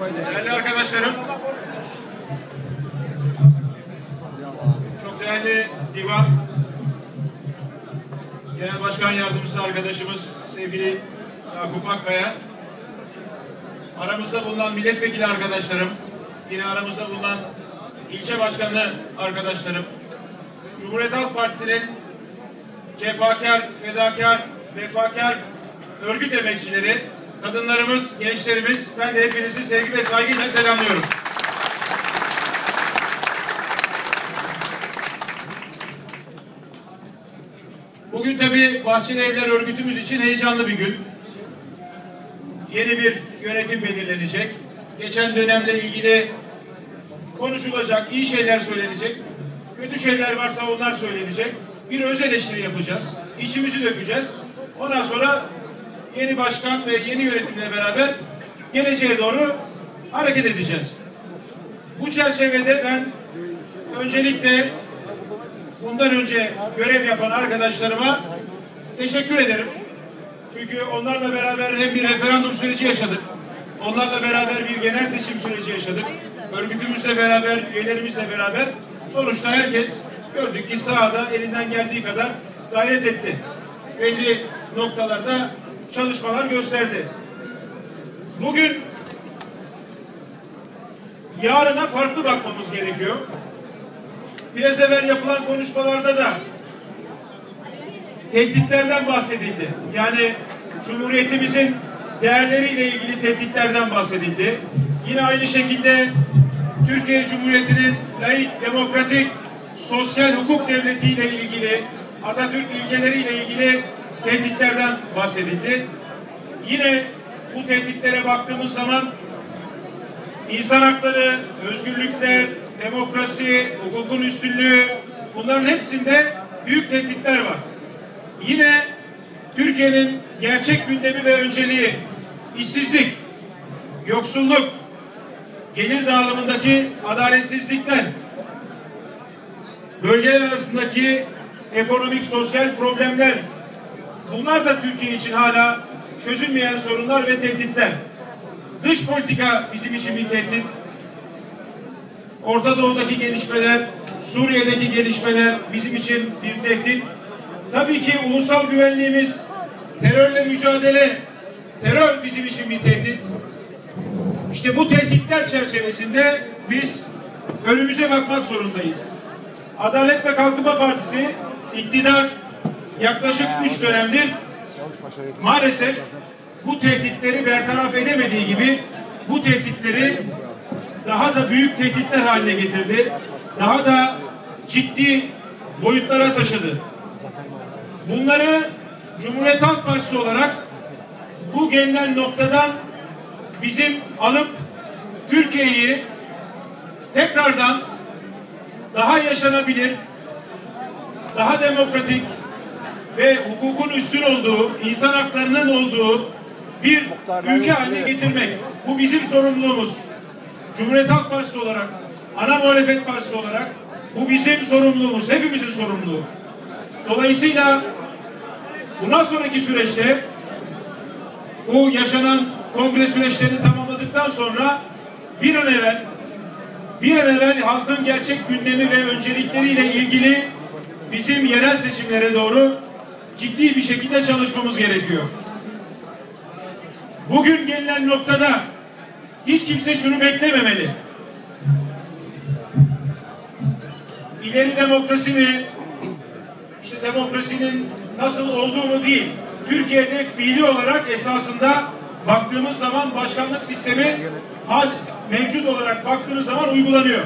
Değerli arkadaşlarım, çok değerli divan, Genel Başkan Yardımcısı arkadaşımız sevgili Yakup Akkaya, aramızda bulunan milletvekili arkadaşlarım, yine aramızda bulunan ilçe başkanı arkadaşlarım, Cumhuriyet Halk Partisi'nin cefakar, fedakar, vefakar örgüt emekçileri, kadınlarımız, gençlerimiz, ben de hepinizi sevgi ve saygıyla selamlıyorum. Bugün tabii Bahçeli Evler örgütümüz için heyecanlı bir gün. Yeni bir yönetim belirlenecek. Geçen dönemle ilgili konuşulacak, iyi şeyler söylenecek. Kötü şeyler varsa onlar söylenecek. Bir öz eleştiri yapacağız. İçimizi dökeceğiz. Ondan sonra yeni başkan ve yeni yönetimle beraber geleceğe doğru hareket edeceğiz. Bu çerçevede ben öncelikle bundan önce görev yapan arkadaşlarıma teşekkür ederim. Çünkü onlarla beraber hem bir referandum süreci yaşadık. Onlarla beraber bir genel seçim süreci yaşadık. Örgütümüzle beraber, üyelerimizle beraber sonuçta herkes gördük ki sahada elinden geldiği kadar gayret etti. Belli noktalarda çalışmalar gösterdi. Bugün yarına farklı bakmamız gerekiyor. Biraz evvel yapılan konuşmalarda da tehditlerden bahsedildi. Yani Cumhuriyetimizin değerleriyle ilgili tehditlerden bahsedildi. Yine aynı şekilde Türkiye Cumhuriyeti'nin layık, demokratik, sosyal hukuk devletiyle ilgili, Atatürk ilkeleriyle ilgili tehditlerden bahsedildi. Yine bu tehditlere baktığımız zaman insan hakları, özgürlükler, demokrasi, hukukun üstünlüğü bunların hepsinde büyük tehditler var. Yine Türkiye'nin gerçek gündemi ve önceliği işsizlik, yoksulluk, gelir dağılımındaki adaletsizlikler, bölgeler arasındaki ekonomik, sosyal problemler, bunlar da Türkiye için hala çözülmeyen sorunlar ve tehditler. Dış politika bizim için bir tehdit. Orta Doğu'daki gelişmeler, Suriye'deki gelişmeler bizim için bir tehdit. Tabii ki ulusal güvenliğimiz, terörle mücadele, terör bizim için bir tehdit. İşte bu tehditler çerçevesinde biz önümüze bakmak zorundayız. Adalet ve Kalkınma Partisi iktidar yaklaşık üç dönemdir maalesef bu tehditleri bertaraf edemediği gibi bu tehditleri daha da büyük tehditler haline getirdi. Daha da ciddi boyutlara taşıdı. Bunları Cumhuriyet Halk Partisi olarak bu gelinen noktadan bizim alıp Türkiye'yi tekrardan daha yaşanabilir, daha demokratik ve hukukun üstün olduğu, insan haklarının olduğu bir ülke haline getirmek. Bu bizim sorumluluğumuz. Cumhuriyet Halk Partisi olarak, ana muhalefet partisi olarak bu bizim sorumluluğumuz, hepimizin sorumluluğu. Dolayısıyla bundan sonraki süreçte bu yaşanan kongre süreçlerini tamamladıktan sonra bir an evvel bir an evvel halkın gerçek gündemi ve öncelikleriyle ilgili bizim yerel seçimlere doğru ciddi bir şekilde çalışmamız gerekiyor. Bugün gelinen noktada hiç kimse şunu beklememeli. İleri demokrasi mi? İşte demokrasinin nasıl olduğunu değil. Türkiye'de fiili olarak esasında baktığımız zaman başkanlık sistemi hal mevcut olarak baktığınız zaman uygulanıyor.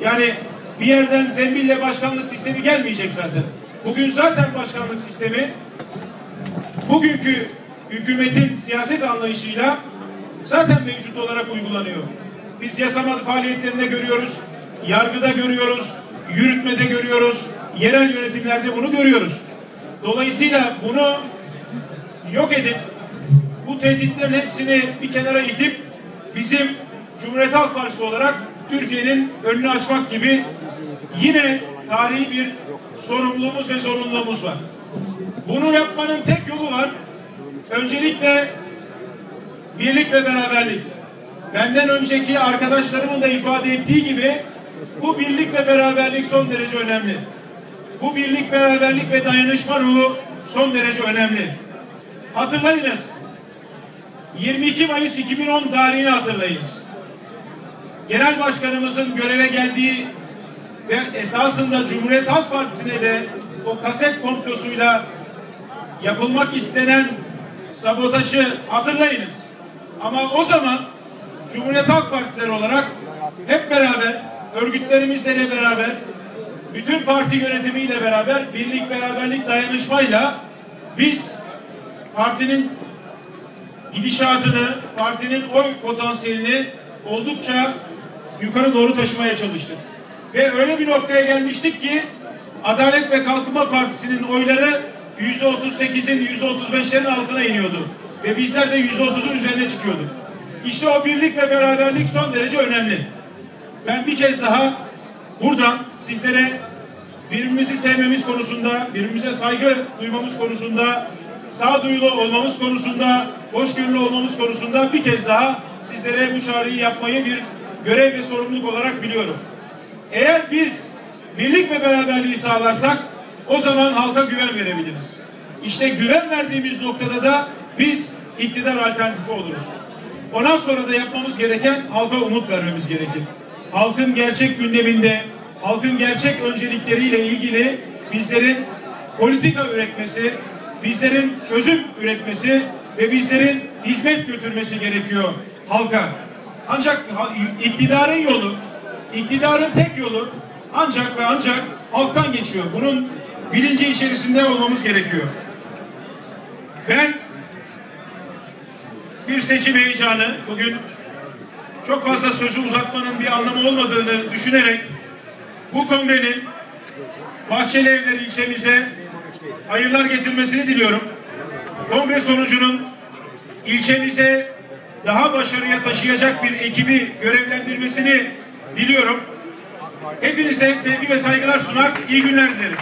Yani bir yerden zembille başkanlık sistemi gelmeyecek zaten. Bugün zaten başkanlık sistemi bugünkü hükümetin siyaset anlayışıyla zaten mevcut olarak uygulanıyor. Biz yasama faaliyetlerinde görüyoruz, yargıda görüyoruz, yürütmede görüyoruz, yerel yönetimlerde bunu görüyoruz. Dolayısıyla bunu yok edip bu tehditlerin hepsini bir kenara itip bizim Cumhuriyet Halk Partisi olarak Türkiye'nin önünü açmak gibi yine tarihi bir sorumluluğumuz ve zorunluluğumuz var. Bunu yapmanın tek yolu var. Öncelikle birlik ve beraberlik. benden önceki arkadaşlarımın da ifade ettiği gibi bu birlik ve beraberlik son derece önemli. Bu birlik, beraberlik ve dayanışma ruhu son derece önemli. Hatırlayınız. 22 Mayıs 2010 tarihini hatırlayınız. Genel Başkanımızın göreve geldiği ve esasında Cumhuriyet Halk Partisi'ne de o kaset komplosuyla yapılmak istenen sabotajı hatırlayınız. Ama o zaman Cumhuriyet Halk Partileri olarak hep beraber örgütlerimizle beraber bütün parti yönetimiyle beraber birlik, beraberlik, dayanışmayla biz partinin gidişatını, partinin oy potansiyelini oldukça yukarı doğru taşımaya çalıştık. Ve öyle bir noktaya gelmiştik ki Adalet ve Kalkınma Partisi'nin oyları yüzde otuz sekizin, yüzde otuz beşlerin altına iniyordu. Ve bizler de yüzde otuzun üzerine çıkıyorduk. İşte o birlik ve beraberlik son derece önemli. Ben bir kez daha buradan sizlere birbirimizi sevmemiz konusunda, birbirimize saygı duymamız konusunda, sağduyulu olmamız konusunda, hoşgörülü olmamız konusunda bir kez daha sizlere bu çağrıyı yapmayı bir görev ve sorumluluk olarak biliyorum. Eğer biz birlik ve beraberliği sağlarsak o zaman halka güven verebiliriz. İşte güven verdiğimiz noktada da biz iktidar alternatifi oluruz. Ondan sonra da yapmamız gereken halka umut vermemiz gerekir. Halkın gerçek gündeminde, halkın gerçek öncelikleriyle ilgili bizlerin politika üretmesi, bizlerin çözüm üretmesi ve bizlerin hizmet götürmesi gerekiyor halka. Ancak iktidarın yolu, iktidarın tek yolu ancak ve ancak halktan geçiyor. Bunun bilinci içerisinde olmamız gerekiyor. Ben bir seçim heyecanı bugün çok fazla sözü uzatmanın bir anlamı olmadığını düşünerek bu kongrenin Bahçeli Evler ilçemize hayırlar getirmesini diliyorum. Kongre sonucunun ilçemize daha başarıya taşıyacak bir ekibi görevlendirmesini diliyorum. Hepinize sevgi ve saygılar sunar, iyi günler dilerim.